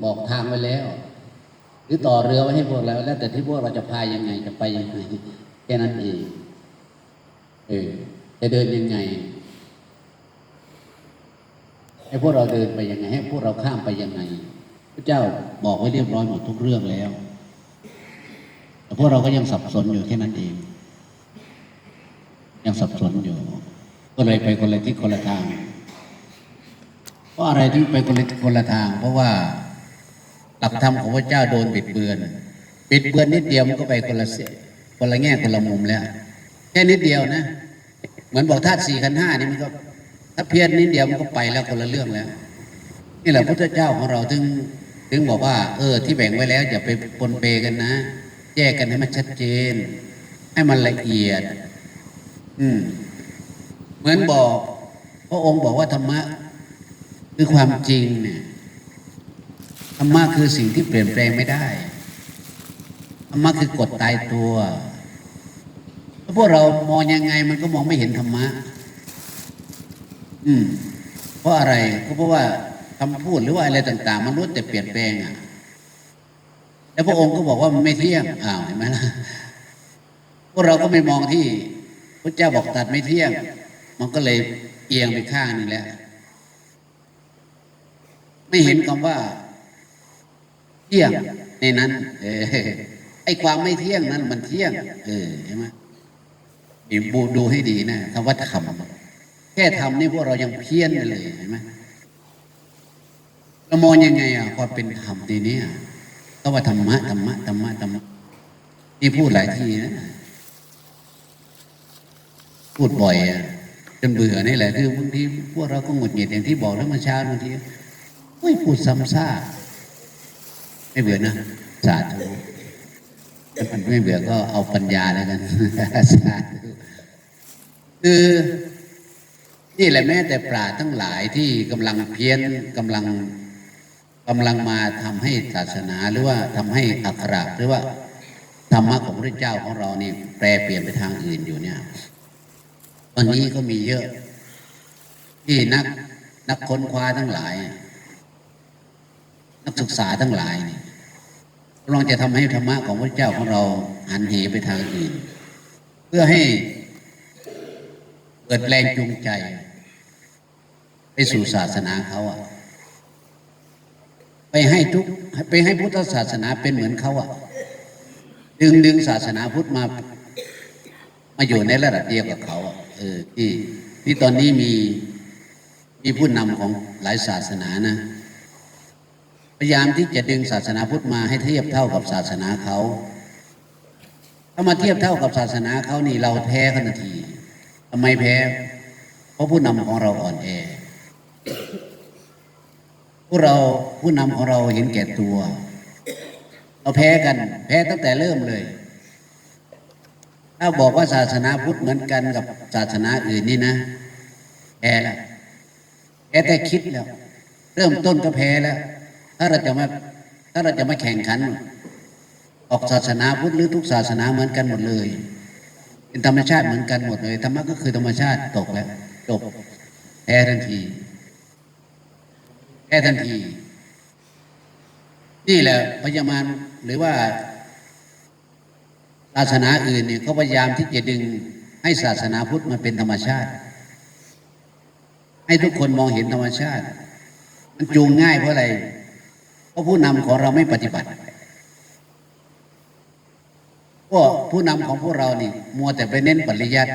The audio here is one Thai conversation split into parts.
บอกทางไว้แล้ว หรือต่อเรือไว้ให้พวกเราแล้ว แต่ที่พวกเราจะพายยังไงจะไปยังไงแค่นั้นเองเออจะเดินยังไงให้พวกเราเดินไปยังไง ให้พวกเราข้ามไปยังไงพระเจ้าบอกไว้เรียบร้อยหมดทุกเรื่องแล้ว แต่พวกเราก็ยังสับสนอยู่แค่นั้นเอง ยังสับสนอยู่ ก็เลยไปคนละทิศคนละทางเพราะอะไรถึงไปคนละคนละทาง เพราะว่า หลักธรรมของพระเจ้าโดนบิดเบือน บิดเบือนนิดเดียวมันก็ไปคนละเสคนละแง่คนละมุมแล้วแค่นิดเดียวนะ เหมือนบอกธาตุสี่ขันห้านี่มันก็ถ้าเพี้ยนนิดเดียวมันก็ไปแล้วคนละเรื่องแล้ว นี่แหละพระเจ้าของเราถึงถึงบอกว่า เออ ที่แบ่งไว้แล้วอย่าไปปนเปกันนะแยกกันให้มันชัดเจน ให้มันละเอียด อืม เหมือนบอก พระองค์บอกว่าธรรมะคือความจริงเนี่ย รรมะคือสิ่งที่เปลี่ยนแปลงไม่ได้ธรรมะคือกฎตายตัวถ้าพวกเรามองยังไงมันก็มองไม่เห็นธรรมะ อืม เพราะอะไรก็เพราะว่าคำพูดหรือว่าอะไรต่าง ๆมันรู้แต่เปลี่ยนแปลงอะ แล้วพระองค์ก็บอกว่ามันไม่เที่ยงอ้าวเห็นไหมล่ะพวกเราก็ไม่มองที่พระเจ้าบอกตัดไม่เที่ยง มันก็เลยเอียงไปข้างหนึ่งแล้ว ไม่เห็นคำว่า ที่ยงในนั้นเออไอ้ความไม่เที่ยงนั้นมันเที่ยง เออเห็นไหมมีบูดูให้ดีนะคำว่าทำแค่ทำนี่พวกเรายังเพี้ยนเลยเห็นไหมเรามองยังไงอะความเป็นธรรมทีนี้ก็ว่าธรรมะธรรมะธรรมะธรรมะนี่พูดหลายทีนะพูดบ่อยอะจนเบื่อนี่แหละคือบางทีพวกเราก็หงุดหงิดอย่างที่บอกแล้วเมื่อเช้าบางทีโอ้ยพูดซ้ำซาก ไม่เบื่อนะสาธุถ้ามันไม่เบื่อก็เอาปัญญาแล้วกันสาธุคือนี่แหละแม้แต่ปราชญ์ทั้งหลายที่กำลังเพี้ยนกำลังกำลังมาทำให้ศาสนาหรือว่าทำให้อักขระหรือว่าธรรมะของพระเจ้าของเรานี่แปลเปลี่ยนไปทางอื่นอยู่เนี่ยวันนี้ก็มีเยอะ ที่นักนักค้นคว้าทั้งหลาย นักศึกษาทั้งหลายนี่กำลังจะทำให้ธรรมะของพระเจ้าของเราหันเหไปทางอื่น เพื่อให้เกิดแรงจูงใจ ไปสู่ศาสนาเขาอะไปให้ทุกไปให้พุทธศาสนาเป็นเหมือนเขาอะดึงดึงศาสนาพุทธมา มาอยู่ในระดับเดียวกับเขาอะเออที่ที่ตอนนี้มีมีผู้นำของหลายศาสนานะ พยายามที่จะดึงศาสนาพุทธมาให้เทียบเท่ากับศาสนาเขาถ้ามาเทียบเท่ากับศาสนาเขานี่เราแพ้กันทันทีทำไมแพ้ เพราะผู้นำของเราอ่อนแอพวกเราผู้นำของเราเห็นแก่ตัว เราแพ้กัน แพ้ตั้งแต่เริ่มเลย ถ้าบอกว่าศาสนาพุทธเหมือนกันกับศาสนาอื่นนี่นะแพ้แล้วแพ้แต่คิดแล้ว เริ่มต้นก็แพ้แล้ว ถ้าเราจะมาถ้าเราจะมาแข่งขัน ออกศาสนาพุทธหรือทุกศาสนาเหมือนกันหมดเลยเป็นธรรมชาติเหมือนกันหมดเลยธรรมะก็คือธรรมชาติตกแล้วจบแพ้ทันทีแพ้ทันที นี่แหละพยามารหรือว่าศาสนาอื่นเนี่ยเขาพยายามที่จะดึงให้ศาสนาพุทธมาเป็นธรรมชาติ ให้ทุกคนมองเห็นธรรมชาติ มันจูงง่ายเพราะอะไร เพราะผู้นำของเราไม่ปฏิบัติพวกผู้นำของพวกเรานี่ มัวแต่ไปเน้นปริยัติ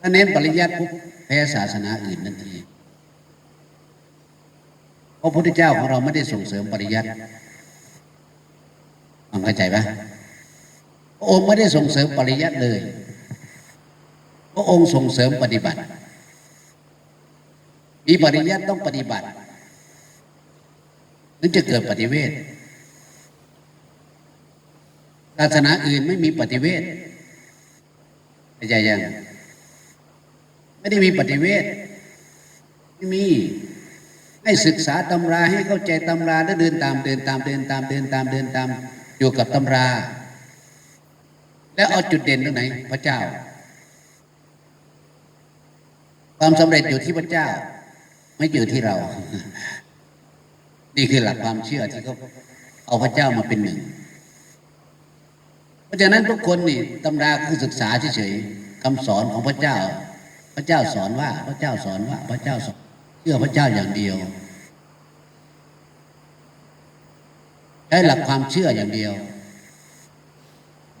ถ้าเน้นปริยัติปุ๊บแพ้ศาสนาอื่นทันทีเพราะพระพุทธเจ้าของเราไม่ได้ส่งเสริมปริยัติฟังเข้าใจปะพระองค์ไม่ได้ส่งเสริมปริยัติเลยพระองค์ส่งเสริมปฏิบัติมีปริยัติต้องปฏิบัติ ถึงจะเกิดปฏิเวทศาสนาอื่นไม่มีปฏิเวทเข้าใจยังไม่ได้มีปฏิเวทไม่มีให้ศึกษาตำราให้เข้าใจตำราแล้วเดินตามเดินตามเดินตามเดินตามเดินตามอยู่กับตำรา แล้วเอาจุดเด่นตรงไหน พระเจ้า ความสำเร็จอยู่ที่พระเจ้า ไม่อยู่ที่เรา นี่คือหลักความเชื่อที่เขาเอาพระเจ้ามาเป็นหนึ่ง เพราะฉะนั้นทุกคนนี่ตำราคือศึกษาเฉยๆคำสอนของพระเจ้า พระเจ้าสอนว่า พระเจ้าสอนว่า พระเจ้าสอนเชื่อพระเจ้าอย่างเดียวใช้หลักความเชื่ออย่างเดียว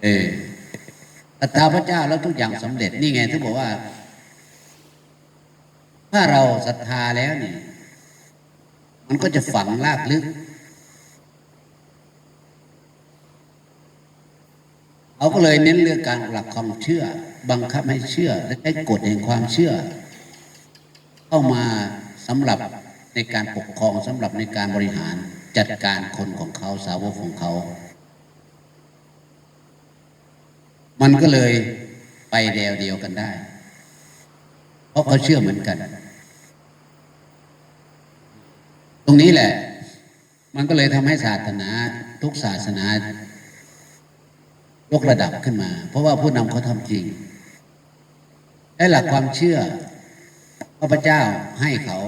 เออศรัทธาพระเจ้าแล้วทุกอย่างสำเร็จนี่ไงที่บอกว่า ถ้าเราศรัทธาแล้วนี่ มันก็จะฝังลากลึก เขาก็เลยเน้นเรื่องการหลักความเชื่อ บังคับให้เชื่อ และใช้กฎแห่งความเชื่อ เข้ามาสำหรับในการปกครองสำหรับในการบริหารจัดการคนของเขาสาวกของเขา มันก็เลยไปแนวเดียวกันได้ เพราะเขาเชื่อเหมือนกัน ตรงนี้แหละ มันก็เลยทำให้ศาสนา ทุกศาสนายกระดับขึ้นมา เพราะว่าผู้นำเขาทำจริงและหลักความเชื่อพระเจ้าให้เขา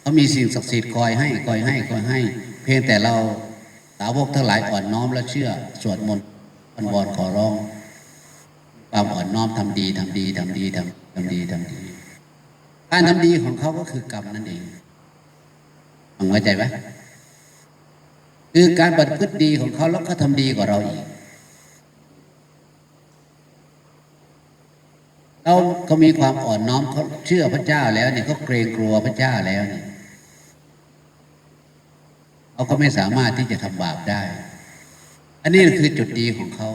เขามีสิ่งศักดิ์สิทธิ์คอยให้คอยให้คอยให้ เพียงแต่เราสาวกทั้งหลายอ่อนน้อมและเชื่อ สวดมนต์อันวอนขอร้องความอ่อนน้อมทำดีทำดีทำดีทำทำดีทำดีการทำดีของเขาก็คือกรรมนั่นเอง เข้าใจไหมคือการปฏิพฤติดีของเขาแล้วก็ทำดีกว่าเราอีกเราเขามีความอ่อนน้อมเขาเชื่อพระเจ้าแล้วเนี่ยเขาเกรงกลัวพระเจ้าแล้วเนี่ยเขาก็ไม่สามารถที่จะทำบาปได้ อันนี้คือจุดดีของเขา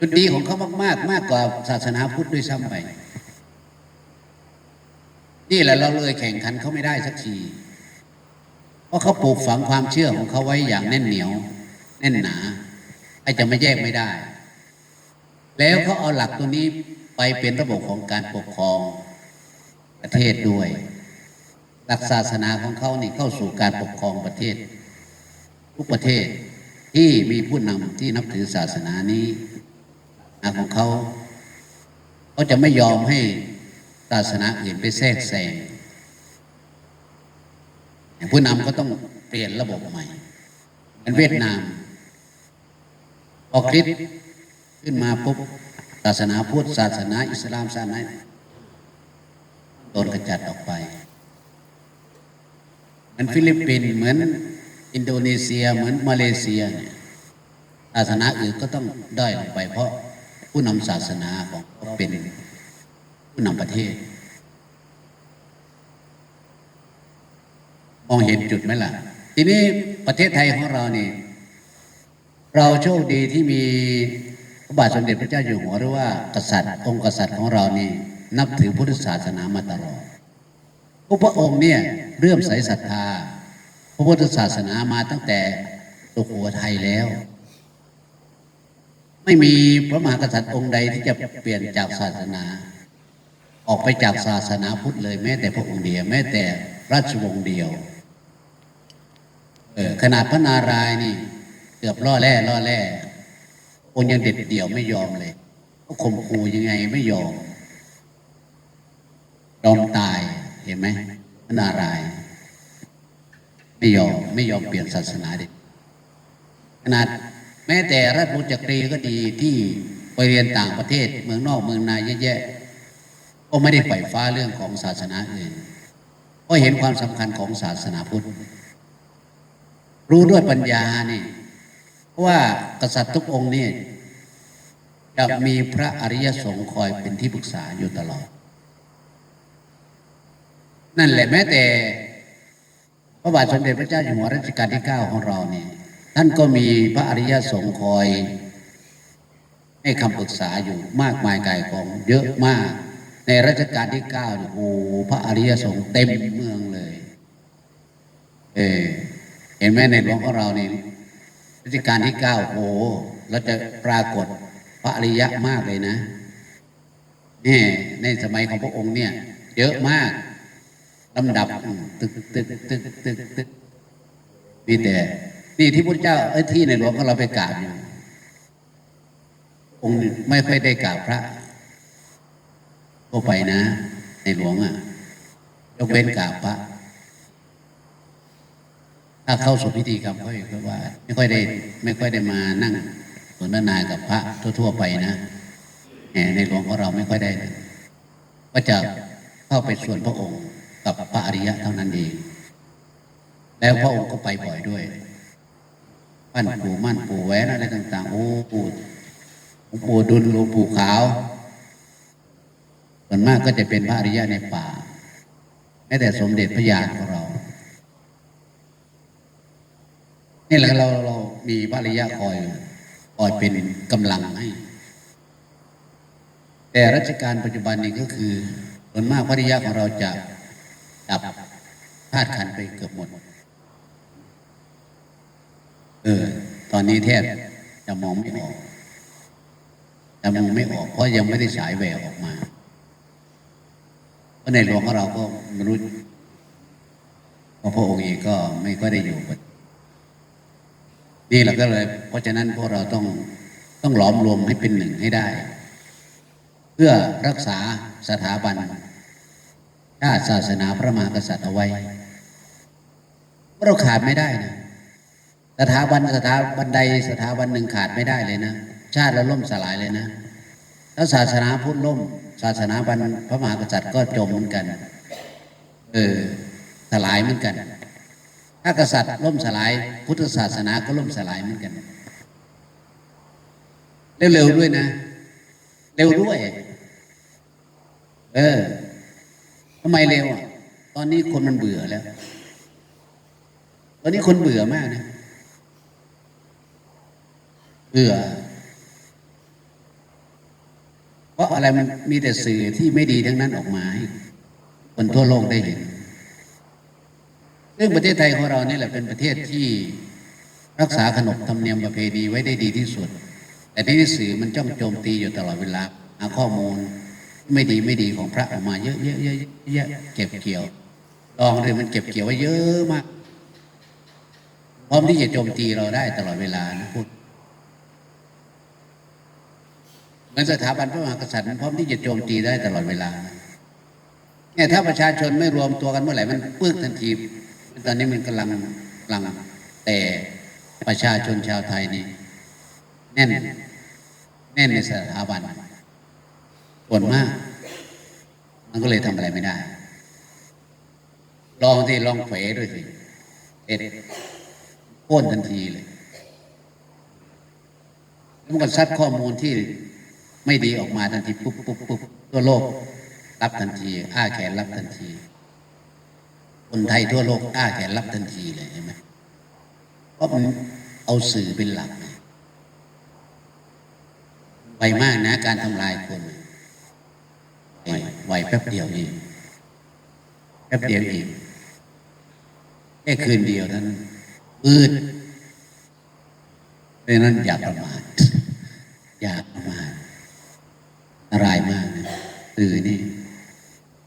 จุดดีของเขามากๆ มากกว่าศาสนาพุทธด้วยซ้ำไป นี่แหละเราเลยแข่งขันเขาไม่ได้สักที ราะเขาปลูกฝังความเชื่อของเขาไว้อย่างแน่นเหนียว แน่นหนาไอ้จะไม่แยกไม่ได้ แล้วเขาเอาหลักตัวนี้ไปเป็นระบบของการปกครองประเทศด้วย หลักศาสนาของเขานี่เข้าสู่การปกครองประเทศ ทุกประเทศที่มีผู้นำที่นับถือศาสนานี้นะของเขาเขาจะไม่ยอมให้ศาสนาอื่นไปแทรกแซง ผู้นำก็ต้องเปลี่ยนระบบใหม่เป็นเวียดนามพอคริสต์ขึ้นมาปุ๊บศาสนาพุทธศาสนาอิสลามศาสนาโดนกระจัดออกไปเหมือนฟิลิปปินส์เหมือนอินโดนีเซียเหมือนมาเลเซียเนี่ยศาสนาอื่นก็ต้องด้อยลงไป เพราะผู้นำศาสนาของเขาเป็นผู้นำประเทศ องเห็นจุดไหมล่ะ ทีนี้ประเทศไทยของเรานี่ เราโชคดีที่มีพระบาทสมเด็จพระเจ้าอยู่หัวหรือว่ากษัตริย์ องค์กษัตริย์ของเรานี่ นับถือพุทธศาสนามาตลอดพระพระองค์เนี่ยเรื่อมใสศรัทธา พระพุทธศาสนามาตั้งแต่ตุกหัวไทยแล้ว ไม่มีพระมหากษัตริย์องค์ใดที่จะเปลี่ยนจากศาสนา ออกไปจากศาสนาพุทธเลยแม้แต่พระองค์เดียวแม้แต่ราชวงศ์เดียว เออขนาดพระนารายณ์นี่ เกือบล่อแร่ล่อแร่องค์ยังเด็ดเดี่ยวไม่ยอมเลยก็ข่มขู่ยังไงไม่ยอมยอมตายเห็นไหมพระนารายณ์ไม่ยอมไม่ยอมเปลี่ยนศาสนาเด็ดขนาดแม้แต่ราชวงศ์จักรีก็ดีที่ไปเรียนต่างประเทศ เมืองนอกเมืองนาเยอะแยะก็ไม่ได้ใฝ่ฟ้าเรื่องของศาสนาอื่นก็เห็นความสำคัญของศาสนาพุทธ รู้ด้วยปัญญานี่เพราะว่ากษัตริย์ทุกองค์นี่จะมีพระอริยสงฆ์คอยเป็นที่ปรึกษาอยู่ตลอด นั่นแหละแม้แต่ พระบาทสมเด็จพระเจ้าอยู่หัวรัชกาลที่เก้าของเรานี่ท่านก็มีพระอริยสงฆ์คอยให้คำปรึกษาอยู่มากมายกายกองเยอะมาก ในรัชกาลที่เก้าเนี่ยโอ้พระอริยสงฆ์เต็มเมืองเลย เออ ห็นไหมในหลวงของเรานี่รัชกาลที่เก้าโอ้เราจะปรากฏพระอริยะมากเลยนะนี่ในสมัยของพระองค์เนี่ย เยอะมากลำดับตึกตึกตึกตึกตึกมีแต่ นี่ที่พระเจ้าเอ้ยที่ในหลวงของเราไปกราบอยู่องค์ไม่ค่อยได้กราบพระทั่วไปนะ ในหลวงอะยกเว้นกราบพระ ถ้าเข้าสู่พิธีกรรมก็คือว่า ไม่ค่อยได้ไม่ค่อยได้มานั่งสนทนากับพระทั่ว ๆ ไปนะในหลวงของเราไม่ค่อยได้ ก็จะเข้าไปส่วนพระองค์กับพระอริยะเท่านั้นเองแล้วพระองค์ก็ไปบ่อยด้วยปั้นปู่มั่นปู่แหวนอะไรต่าง ๆ โอ้ปู่หลวงปู่ดุลหลวงปู่ขาวส่วนมากก็จะเป็นพระอริยะในป่าแม้แต่สมเด็จพระยาณของเรา นี่แหละเราเรามีพระอริยะคอยคอยเป็นกำลังให้แต่รัชกาลปัจจุบันนี้ก็คือส่วนมากพระอริยะของเราจะดับธาตุขันไปเกือบหมด เออ ตอนนี้แทบจะมองไม่ออกจะมองไม่ออก เพราะยังไม่ได้ฉายแววออกมา เพราะในหลวงของเราก็ไม่รู้เพราะพระองค์เองก็ไม่ก็ได้อยู่ นี่แหละก็เลย เพราะฉะนั้นพวกเราต้องต้องหลอมรวมให้เป็นหนึ่งให้ได้ เพื่อรักษาสถาบันชาติศาสนาพระมหากษัตริย์เอาไว้เราขาดไม่ได้นะสถาบันสถาบันใดสถาบันหนึ่งขาดไม่ได้เลยนะ ชาติเราล่มสลายเลยนะถ้าศาสนาพุทธล่ม ศาสนาบันพระมหากษัตริย์ก็จมเหมือนกัน เออสลายเหมือนกัน ถ้ากษัตริย์ล่มสลาย พุทธศาสนาก็ล่มสลายเหมือนกัน เร็วๆด้วยนะ เร็วด้วย เออทำไมเร็วอะ ตอนนี้คนมันเบื่อแล้ว ตอนนี้คนเบื่อมากนะ เบื่อ เพราะอะไรมันมีแต่สื่อที่ไม่ดีทั้งนั้นออกมาให้คนทั่วโลกได้เห็น ซึ่งประเทศไทยของเรานี่แหละเป็นประเทศที่รักษาขนบธรรมเนียมประเพณีไว้ได้ดีที่สุด แต่ที่นี่สื่อมันจ้องโจมตีอยู่ตลอดเวลาหาข้อมูลไม่ดีไม่ดีของพระออกมาเยอะเยอะเยอะเยอะเก็บเกี่ยวลองเลยมันเก็บเกี่ยวไว้เยอะมาก พร้อมที่จะโจมตีเราได้ตลอดเวลานะพูดเหมือนสถาบันพระมหากษัตริย์มันพร้อมที่จะโจมตีได้ตลอดเวลาเนี่ยถ้าประชาชนไม่รวมตัวกันเมื่อไหร่มันปึกทันที ตอนนี้มันกำลังกำลังแต่ประชาชนชาวไทยนี่แน่น แน่นในสถาบันส่วนมาก มันก็เลยทำอะไรไม่ได้ ลองที่ลองเผยด้วยสิเอ็ดโค่นทันทีเลยมันก็ซัดข้อมูลที่ไม่ดีออกมาทันทีปุ๊บปุ๊บปุ๊บทั่วโลก รับทันที อ้าแขนรับทันที คนไทยทั่วโลกอ้าแขนรับทันทีเลยเห็นไหมเพราะมันเอาสื่อเป็นหลักไวมากนะ การทำลายคนไวไวแป๊บเดียวเองแป๊บเดียวเองแค่คืนเดียวนั้นอืดเพราะนั้นอย่าประมาทอย่าประมาทอันตรายมากนะสื่อนี่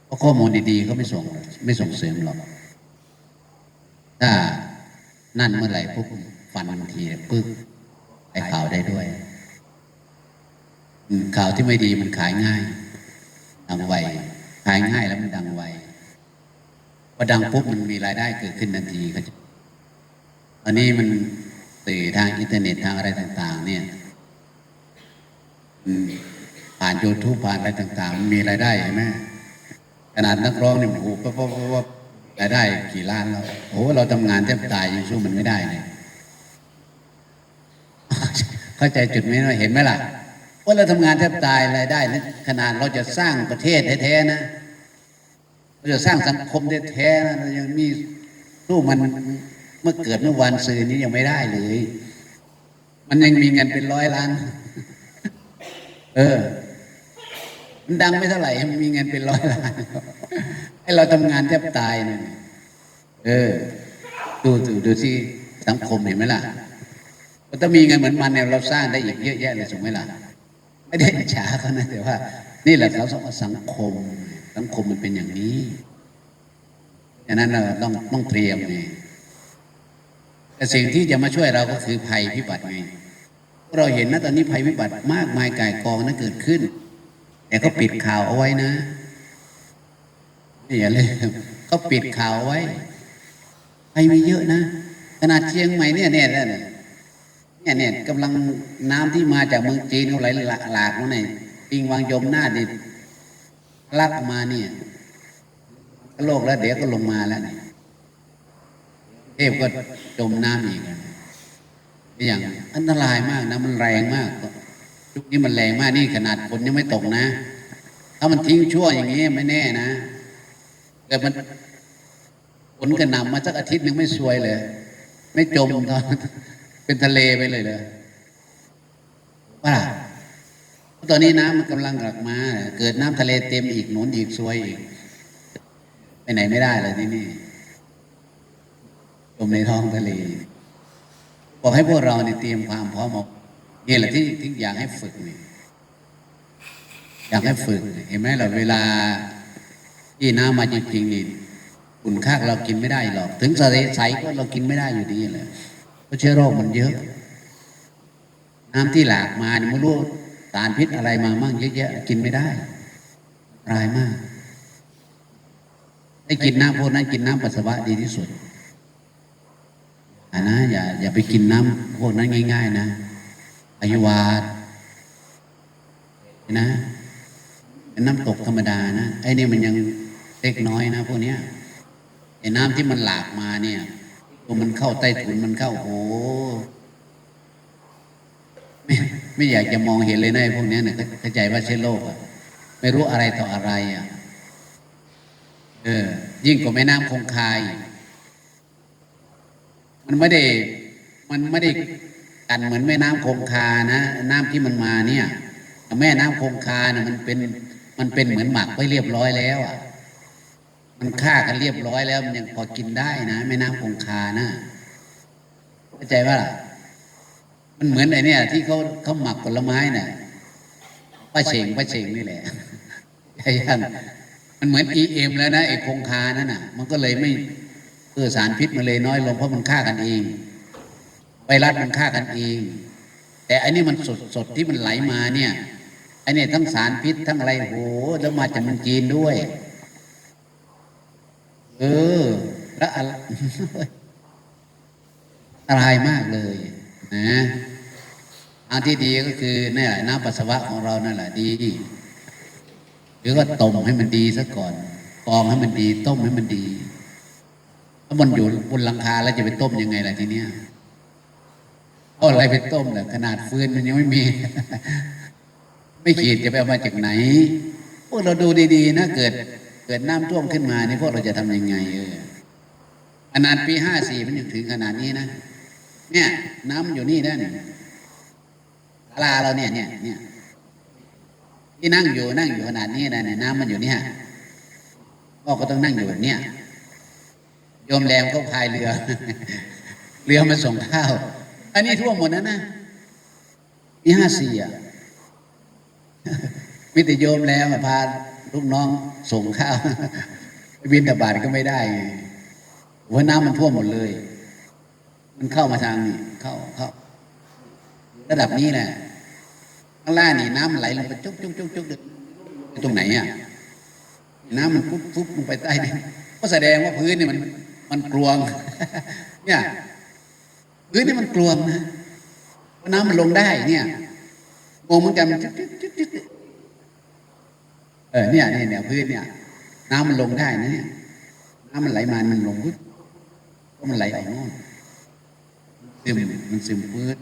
เพราะข้อมูลดีๆเขาไม่ส่งไม่ส่งเสริมหรอกถ้านั่นเมื่อไหร่ปุ๊บฟันทีปึ๊บไอ้ข่าวได้ด้วยข่าวที่ไม่ดีมันขายง่าย ดังไวขายง่ายแล้วมันดังไวพอดังปุ๊บมันมีรายได้เกิดขึ้นทันทีก็จะอันนี้มันสื่อทางอินเทอร์เน็ตทางอะไรต่าง ๆ เนี่ยผ่านยูทูบผ่านอะไรต่าง ๆมันมีรายได้เห็นไหม ขนาดนักร้องเนี่ยโอ้โหปั๊บปั๊บปั๊บปั๊บรายได้กี่ล้านแล้วโอ้โหเราทำงานแทบตายยังสู้มันไม่ได้เลยเข้าใจจุดไหมเห็นไหมล่ะว่าเราทำงานแทบตายรายได้นะขนาดเราจะสร้างประเทศแท้ๆนะเราจะสร้างสังคมแท้ๆนะยังมีสู้มันเมื่อเกิดเมื่อวันซื้อนี้ยังไม่ได้เลย มันยังมีเงินเป็นร้อยล้าน เออ ดังไม่เท่าไหร่มันมีเงินเป็นร้อยล้านให้เราทำงานแทบตายเนี่ยเออ ดูดูดูที่สังคมเห็นไหมล่ะถ้ามีเงินเหมือนมันเนี่ยเราสร้างได้อีกเยอะแยะเลยถูกไหมล่ะไม่ได้ฉาเขานะแต่ว่า นี่แหละเขาสังคม สังคมมันเป็นอย่างนี้ดังนั้นเราต้องต้องเตรียมไงแต่สิ่งที่จะมาช่วยเราก็คือภัยพิบัติไงเราเห็นนะตอนนี้ภัยพิบัติมากมายกายกองนั้นเกิดขึ้น แต่ก็ปิดข่าวเอาไว้นะนี่อย่าลืมก็ปิดข่าวเอาไว้ภัยมีเยอะนะขนาดเชียงใหม่เนี่ยเนี่ยเนี่ยเนี่ยเนี่ยกำลังน้ำที่มาจากเมืองจีนเขาไหลหลากมาในปิงวางยมหน้าดิลักมาเนี่ยโลกแล้วเดี๋ยวก็ลงมาแล้วเนี่ยเทพก็จมน้ำอีกอะอย่างอันตรายมากนะมันแรงมาก ยุคนี้มันแรงมากนี่ขนาดฝนยังไม่ตกนะ ถ้ามันทิ้งชั่วอย่างนี้ไม่แน่นะแต่มันฝนกระหน่ำมาสักอาทิตย์หนึ่งไม่ซวยเลย ไม่จมตอนเป็นทะเลไปเลยเลยว่าตอนนี้น้ำมันกำลังกลับมา เกิดน้ำทะเลเต็มอีกหนุนอีกซวยอีกไปไหนไม่ได้เลยที่นี่จมในท้องทะเล บอกให้พวกเราเนี่ยเตรียมความพร้อมเอา นี่แหละที่ที่อยากให้ฝึกนี่อยากให้ฝึก เห็นไหมเราเวลาที่น้ำมาจริงๆนี่อุ่นค่าเรากินไม่ได้หรอก ถึงทะใสก็เรากินไม่ได้อยู่ดีเลยเพราะเชื้อโรคมันเยอะ น้ำที่หลากมาเนี่ยไม่รู้สารพิษอะไรมามั่งเยอะแยะกินไม่ได้รายมากได้กินน้ำพวกนั้นกินน้ำปัสสาวะดีที่สุดอ่านะอย่าอย่าไปกินน้ำพวกนั้นง่าย ๆ นะ อายุวาดนะเป็นน้ำตกธรรมดานะไอ้นี่มันยังเล็กน้อยนะพวกเนี้ยไอ้น้ำที่มันหลากมาเนี่ยตัวมันเข้าใต้ถุนมันเข้าโอ้โหไม่ไม่อยากจะมองเห็นเลยนะไอ้พวกเนี้ยเนี่ยเข้าใจว่าเชื้อโรคอะไม่รู้อะไรต่ออะไรอะเออ ยิ่งกว่าแม่น้ำคงคาย มันไม่ได้ มันไม่ได้ กันเหมือนแม่น้ำคงคานะ น้ำที่มันมาเนี่ย แม่น้ำคงคานี่ยมันเป็นมันเป็นเหมือนหมักไว้เรียบร้อยแล้วอะมันฆ่ากันเรียบร้อยแล้วมันยังพอกินได้นะแม่น้ำคงคานะเข้าใจว่ามันเหมือนไอ้เนี่ย ที่เขาเขาหมักผลไม้น่ะป้าเฉงป้าเฉงนี่แหละใช่ยังมันเหมือน EM แล้วนะไอ้คงคานั่นน่ะ มันก็เลยไม่เออสารพิษมันเลยน้อยลงเพราะมันฆ่ากันเอง ไวรัสมันฆ่ากันเอง แต่อันนี้มันสดสดที่มันไหลมาเนี่ยอ้เนี่ยทั้งสารพิษทั้งอะไรโหแล้วมาจากมืองจีนด้วย เออ แล้วอะไรอะไรมากเลยนะอันที่ดีก็คือนี่ยน้ำปัสสาวะของเรานั่นแหละดีหรือก็ต้มให้มันดีซะก่อนกองให้มันดี ต้มให้มันดีถ้ามันอยู่บนหลังคาแล้วจะไปต้มยังไงล่ะทีเนี้ย เอาอะไรไปต้มล่ะขนาดฟืนมันยังไม่มี ไม่ขีดจะไปเอามาจากไหนพวกเราดูดีๆนะเกิด เกิดน้ำท่วมขึ้นมานี่พวกเราจะทำยังไง เออขนาดปีห้าสี่มันยังถึงขนาดนี้นะเนี่ย น้ำมันอยู่นี่ได้เนี่ยลาเราเนี่ยเนี่ยเนี่ยที่นั่งอยู่นั่งอยู่ขนาดนี้นะเนี่ยน้ำมันอยู่เนี่ยพ่อก็ต้องนั่งอยู่แบบเนี้ยโยมแรมเขาพายเรือ เรือมาส่งข้าว อันนี้ท่วมหมดนะนะปีห้าสี่อะมิต่โยมแล้วมาพาลูกน้องส่งข้าวบินตบาทก็ไม่ได้หัวน้ำมันท่วมหมดเลย มันเข้ามาทางนี่เข้าเข้า ระดับนี้แหละข้างล่างนี่น้ำมันไหลลงไปจุกจุกจุกจุกตรงไหนอะน้ำมันฟุบฟุบลงไปใต้ดินก็แสดงว่าพื้นนี่มัน มันกลวง เนี่ย พื้นนี่มันกลวงนะน้ำมันลงได้เนี่ยงงเหมือนกันมันเออเนี่ยเนี่ยเนี่ยพื้นเนี่ย น้ำมันลงได้นะเนี่ยน้ำมันไหลมามันลงปุ๊บก็มันไหลออกโน่นซึมมันซึมปื๊ด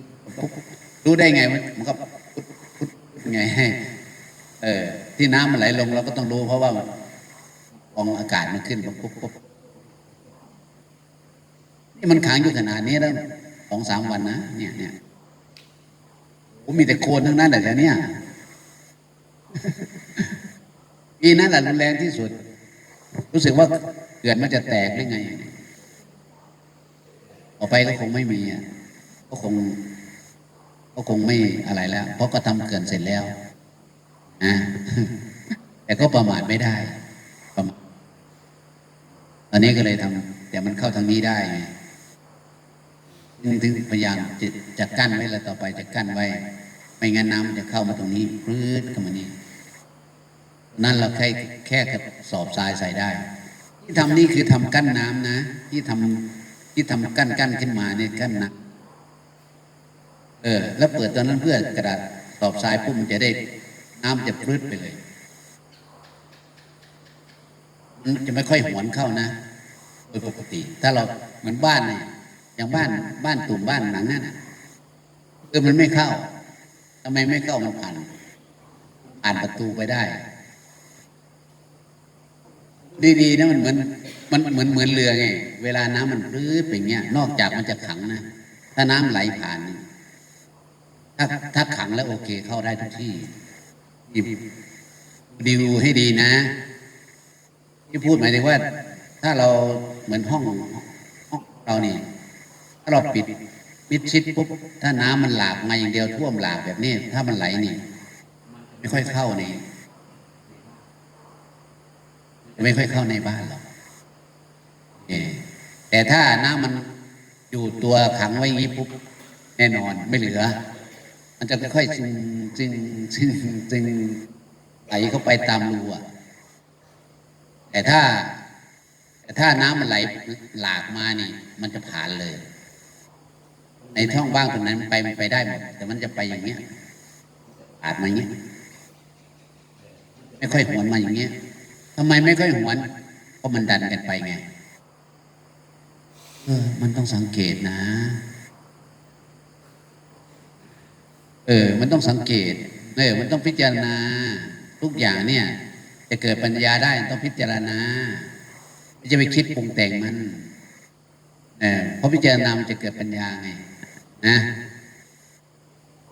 รู้ได้ไงมันมันก็พุดพุดพุดไงให้เออ ที่น้ำมันไหลลงเราก็ต้องรู้เพราะว่าองอากาศมันขึ้นปุ๊บปุ๊บนี่มันค้างอยู่ขนาดนี้แล้ว องสามวันนะเนี่ยเนี่ยผมมีแต่โคลนทั้งนั้นแต่เนี่ยปีนั้นแหละรุนแรงที่สุด รู้สึกว่าเกิดมันจะแตกหรือไงต่อไปก็คงไม่มีอะก็คง ก็คงไม่อะไรแล้ว เพราะก็ทำเกินเสร็จแล้วนะแต่ก็ประมาทไม่ได้ประมาทตอนนี้ก็เลยทำแต่มันเข้าทางนี้ได้ไง นี่ถึงพยายามจะจะกั้นไว้แล้วต่อไปจะกั้นไว้ ไม่งั้นน้ำจะเข้ามาตรงนี้ปลื้ดเข้ามานี่นั่นเราแค่แค่กระสอบทรายใส่ได้ ที่ทำนี่คือทำกั้นน้ำนะ ที่ทำที่ทำกั้นกั้นขึ้นมาเนี่ยกั้นนะเออ แล้วเปิดตอนนั้นเพื่อกระดาษตอบทรายปุ๊บมันจะได้ น้ำจะพรืดไปเลยมันจะไม่ค่อยหวนเข้านะโดยปกติ ถ้าเราเหมือนบ้านเนี่ย อย่างบ้านบ้านตุ่มบ้านหลังนั่นน่ะเอมันไม่เข้าทำไมไม่เข้ามันผ่านผ่านประตูไปได้ ดีๆนะมันเหมือนมันเหมือนเหมือนเรือไงเวลาน้ำมันรื้อไปเงี้ย นอกจากมันจะขังนะถ้าน้ำไหลผ่านถ้าถ้าขังแล้วโอเคเข้าได้ทุกที่ดิดิวให้ดีนะ ที่พูดหมายถึงว่า ถ้าเราเหมือนห้องห้องเรานี่ ถ้าเราปิดมิดชิดปุ๊บถ้าน้ำมันหลากมาอย่างเดียวท่วมหลากแบบนี้ ถ้ามันไหลนี่ ไม่ค่อยเข้านี่ไม่ค่อยเข้าในบ้านหรอกแต่ถ้าน้ำมันอยู่ตัวขังไว้อย่างนี้ปุ๊บแน่นอนไม่เหลือ มันจะค่อยๆซึงซึงซึงซึงไหลเข้าไปตามรูอะแต่ถ้า แต่ถ้าน้ำมันไหลหลากมานี่ มันจะผ่านเลย ในช่องว่างตรงนั้นมันไปมันไปได้หมดแต่มันจะไปอย่างเงี้ยผ่านมาอย่างเงี้ยไม่ค่อยหวนมาอย่างเงี้ยทำไมไม่ค่อยหวนเพราะมันดันกันไปไงเออ มันต้องสังเกตนะ เออ มันต้องสังเกตเออมันต้องพิจารณา ทุกอย่างเนี่ย จะเกิดปัญญาได้ต้องพิจารณาไม่จะไปคิดปรุงแต่งมันเออเพราะพิจารณามันจะเกิดปัญญาไง นะ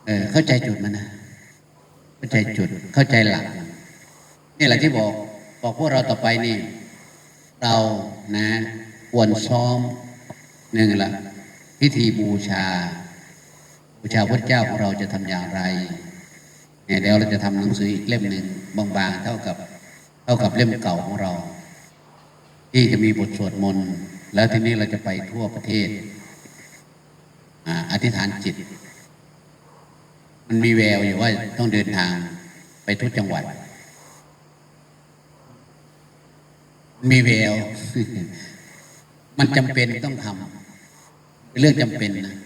เออเข้าใจจุดมันนะเข้าใจจุด เข้าใจหลักนี่แหละที่บอก บอกพวกเราต่อไปนี่ เรานะควรซ้อมหนึ่งละพิธีบูชา บูชาพระเจ้าของเราจะทำอย่างไรเนี่ยเดี๋ยวเราจะทำหนังสืออีกเล่มหนึ่งบางๆเท่ากับ เท่ากับเล่มเก่าของเรา ที่จะมีบทสวดมนต์แล้วทีนี้เราจะไปทั่วประเทศ อธิษฐานจิต มันมีแววอยู่ว่าต้องเดินทางไปทุกจังหวัด มีแวว มันจำเป็นต้องทำเป็นเรื่องจำเป็นนะ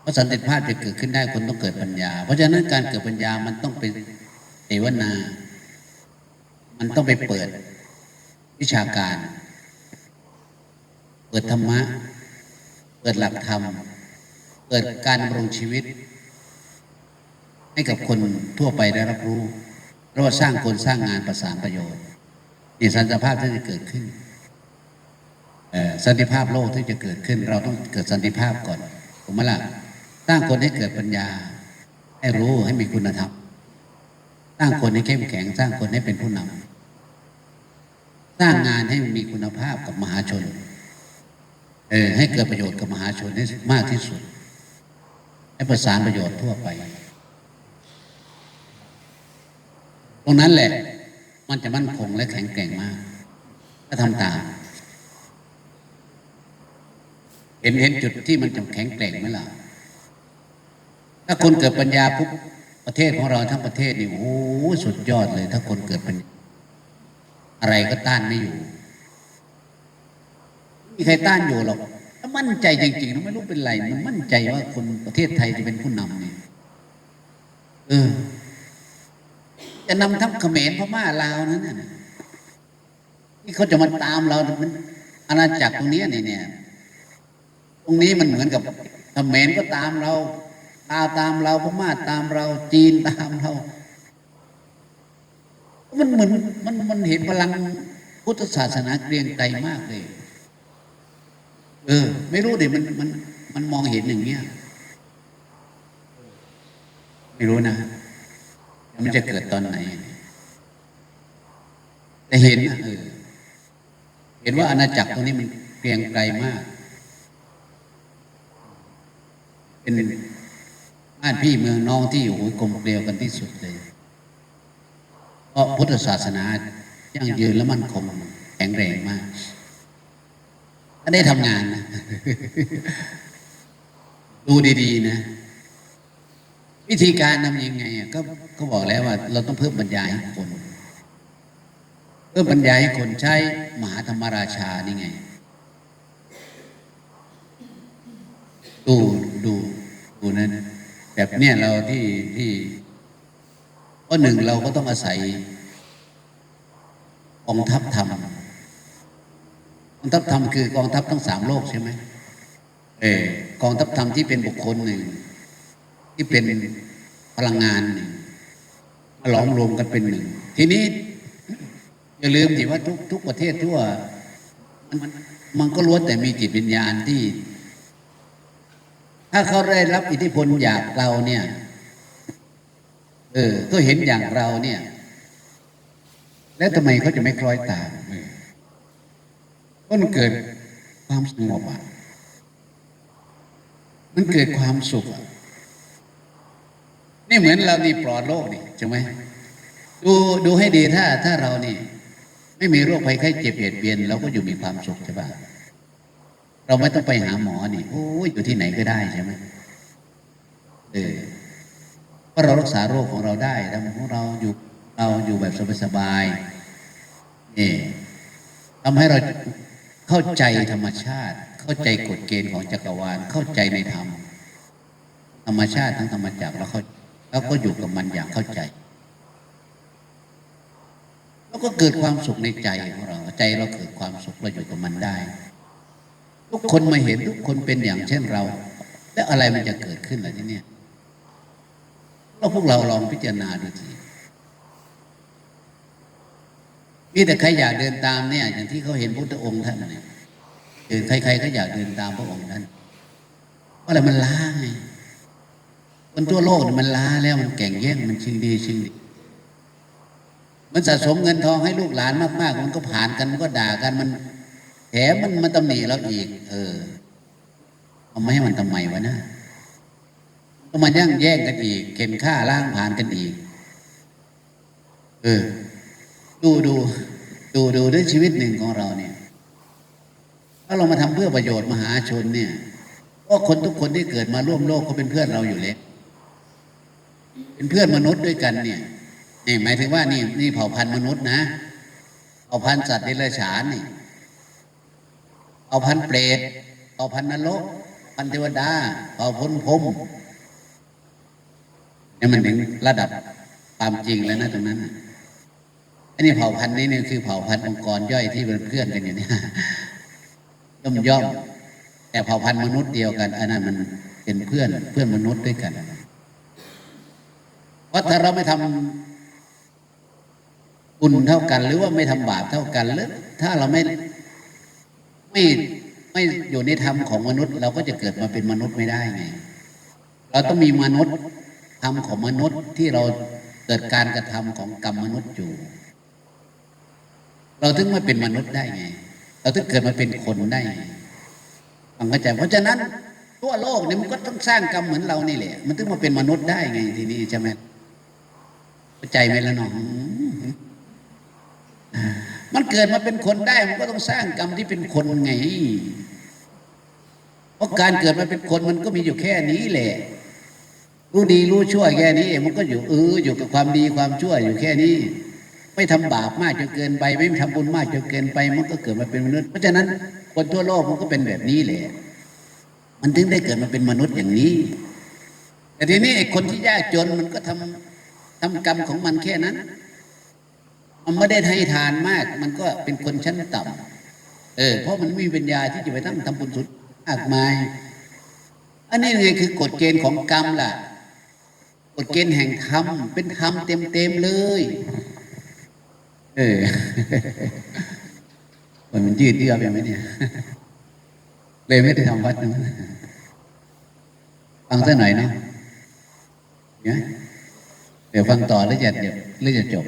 เพราะสันติภาพจะเกิดขึ้นได้คนต้องเกิดปัญญา เพราะฉะนั้นการเกิดปัญญามันต้องเป็นเสวนา มันต้องไปเปิดวิชาการ เปิดธรรมะ เปิดหลักธรรมเปิดการดำรงชีวิต ให้กับคนทั่วไปได้รับรู้เราสร้างคนสร้างงานประสานประโยชน์นี่สันติภาพที่จะเกิดขึ้นสันติภาพโลกที่จะเกิดขึ้น เราต้องเกิดสันติภาพก่อนถูกไหมล่ะสร้างคนให้เกิดปัญญา ให้รู้ให้มีคุณธรรมสร้างคนให้เข้มแข็ง สร้างคนให้เป็นผู้นำสร้างงานให้มีคุณภาพกับมหาชน ให้เกิดประโยชน์กับมหาชนให้มากที่สุด ให้ประสานประโยชน์ทั่วไป ตรงนั้นแหละ มันจะมั่นคงและแข็งแกร่งมาก ถ้าทำตาม เห็นเห็นจุดที่มันจะแข็งแกร่งไหมล่ะ ถ้าคนเกิดปัญญาปุ๊บประเทศของเราทั้งประเทศนี่โอ้สุดยอดเลย ถ้าคนเกิดปัญญาอะไรก็ต้านไม่อยู่ ม่มีใครต้านอยู่หรอกถ้ามั่นใจจริงๆนะไม่รู้เป็นไร มันมั่นใจว่าคนประเทศไทยจะเป็นผู้นำเนี่ยเออ จะนำทั้งเขมรพม่าลาวนั่นน่ะที่เขาจะมาตามเรามันอาณาจักรตรงนี้เนี่ยเนี่ย ตรงนี้มันเหมือนกับเขมรก็ตามเราลาวตามเราพม่าตามเรา จีนตามเรามันเหมือนมันมันเห็นพลังพุทธศาสนาเกรียงไกรมากเลย เออ ไม่รู้ดิมันมันมันมองเห็นอย่างเงี้ยไม่รู้นะมันจะเกิดตอนไหน แต่เห็นนะเออเห็นว่าอาณาจักรตรงนี้มันเกรียงไกรมาก เป็นบ้านพี่เมืองน้องที่อยู่กลมเกลียวกันที่สุดเลย เพราะพุทธศาสนายั่งยืนและมั่นคงแข็งแรงมาก ถ้าได้ทำงานนะดูดีๆนะ วิธีการทำยังไงอะก็ก็บอกแล้วว่า เราต้องเพิ่มปัญญาให้คน เพิ่มปัญญาให้คนใช้มหาธรรมราชานี่ไง ดูดูดูนั้นแบบเนี้ยเราที่ที่ก็หนึ่งเราก็ต้องอาศัยองทัพธรรม กองทัพธรรมคือกองทัพทั้งสามโลกใช่ไหมเออกองทัพธรรมที่เป็นบุคคลหนึ่ง ที่เป็นพลังงานหนึ่งหลอมรวมกันเป็นหนึ่ง ทีนี้อย่าลืมสิว่าทุกทุกประเทศทั่วมันมันก็ล้วนแต่มีจิตวิญญาณที่ ถ้าเขาได้รับอิทธิพลอยางเราเนี่ย เออก็เห็นอย่างเราเนี่ย แล้วทำไมเขาจะไม่คล้อยตาม มันเกิดความสงบอะมันเกิดความสุขอะนี่เหมือนเรานี่ปลอดโรคนี่ใช่ไหมดูดูให้ดีถ้า ถ้าเรานี่ ไม่มีโรคภัยไข้เจ็บเบียดเบียนเราก็อยู่มีความสุขใช่ปะเราไม่ต้องไปหาหมอนี่โอ้ยอยู่ที่ไหนก็ได้ใช่ไหมเออเพราะเรารักษาโรคของเราได้แล้วของเราอยู่เราอยู่แบบสบายๆนี่ทำให้เรา เข้าใจธรรมชาติ เข้าใจกฎเกณฑ์ของจักรวาล เข้าใจในธรรม ธรรมชาติทั้งธรรมจักรแล้วเขาแล้วก็อยู่กับมันอย่างเข้าใจ แล้วก็เกิดความสุขในใจของเราใจเราเกิดความสุขเราอยู่กับมันได้ ทุกคนมาเห็นทุกคนเป็นอย่างเช่นเรา แล้วอะไรมันจะเกิดขึ้นล่ะที่เนี่ยเราพวกเราลองพิจารณาดูที มีแต่ใครอยากเดินตามเนี่ย อย่างที่เขาเห็นพุทธองค์ท่านเนี่ยเออใครๆก็อยากเดินตามพระองค์ท่านเพราะอะไรมันล้าไงคนทั่วโลกเนี่ยมันล้าแล้วมันแก่งแย่งมันชิงดีชิงดีมันสะสมเงินทองให้ลูกหลานมากๆ มันก็ผ่านกันมันก็ด่ากันมันแถมมันมันตำหนิเราอีก เออเอามาให้มันทำไมวะนะก็มันย่างแย่งกันอีกเข็นฆ่าล้างผ่านกันอีก เออ ดูดูดูดูด้วยชีวิตหนึ่งของเราเนี่ยถ้าเรามาทำเพื่อประโยชน์มหาชนเนี่ยก็คนทุกคนที่เกิดมาร่วมโลกก็เป็นเพื่อนเราอยู่แล้วเป็นเพื่อนมนุษย์ด้วยกันเนี่ยนี่หมายถึงว่านี่นี่เผ่าพันธุ์มนุษย์นะเผ่าพันธุ์สัตว์เดรัจฉานนี่เผ่าพันธุ์เปรตเผ่าพันธุ์นรกพันธุ์เทวดาเผ่าพันธุ์พรมนี่มันถึงระดับความจริงแล้วนะตรงนั้นนะ อันนี้เผ่าพันธุ์นี้นี่คือเผ่าพันธุ์องค์กรย่อยที่เป็นเพื่อนกันอยู่เนี่ยย่อมย่อม แต่เผ่าพันธุ์มนุษย์เดียวกันอันนั้นมันเป็นเพื่อนเพื่อนมนุษย์ด้วยกันเพราะถ้าเราไม่ทำบุญเท่ากัน หรือว่าไม่ทำบาปเท่ากันหรือถ้าเราไม่ไม่ไม่อยู่ในธรรมของมนุษย์ เราก็จะเกิดมาเป็นมนุษย์ไม่ได้ไง เราต้องมีมนุษย์ธรรมของมนุษย์ที่เราเกิดการกระทำของกรรมมนุษย์อยู่ เราถึงมาเป็นมนุษย์ได้ไง เราถึงเกิดมาเป็นคนได้ไงฟังเข้าใจเพราะฉะนั้นทั่วโลกเนี่ยมันก็ต้องสร้างกรรมเหมือนเรานี่แหละ มันถึงมาเป็นมนุษย์ได้ไงทีนี้ใช่ไหมเข้าใจไหมละน้องมันเกิดมาเป็นคนได้ มันก็ต้องสร้างกรรมที่เป็นคนไงเพราะการเกิดมาเป็นคนมันก็มีอยู่แค่นี้แหละรู้ดีรู้ชั่วแค่นี้เองมันก็อยู่เอออยู่กับความดีความชั่วอยู่แค่นี้ ไม่ทำบาปมากจนเกินไป ไม่ทำบุญมากจนเกินไปมันก็เกิดมาเป็นมนุษย์ เพราะฉะนั้นคนทั่วโลกมันก็เป็นแบบนี้แหละมันถึงได้เกิดมาเป็นมนุษย์อย่างนี้ แต่ทีนี้ไอ้คนที่ยากจนมันก็ทำทำกรรมของมันแค่นั้น มันไม่ได้ให้ทานมาก มันก็เป็นคนชั้นต่ำเออ เพราะมันไม่มีปัญญาที่จะไปทำทำบุญสุดมากมาย อันนี้ไงคือกฎเกณฑ์ของกรรมล่ะ กฎเกณฑ์แห่งธรรมเป็นธรรมเต็มๆเลย เออมันมันยืดเยื้อไปไหมเนี่ย เลยไม่ได้ทำวัดนะฟังสักหน่อยเนาะเนี่ยเดี๋ยวฟังต่อแล้วจะเดี๋ยวแล้วจะจบ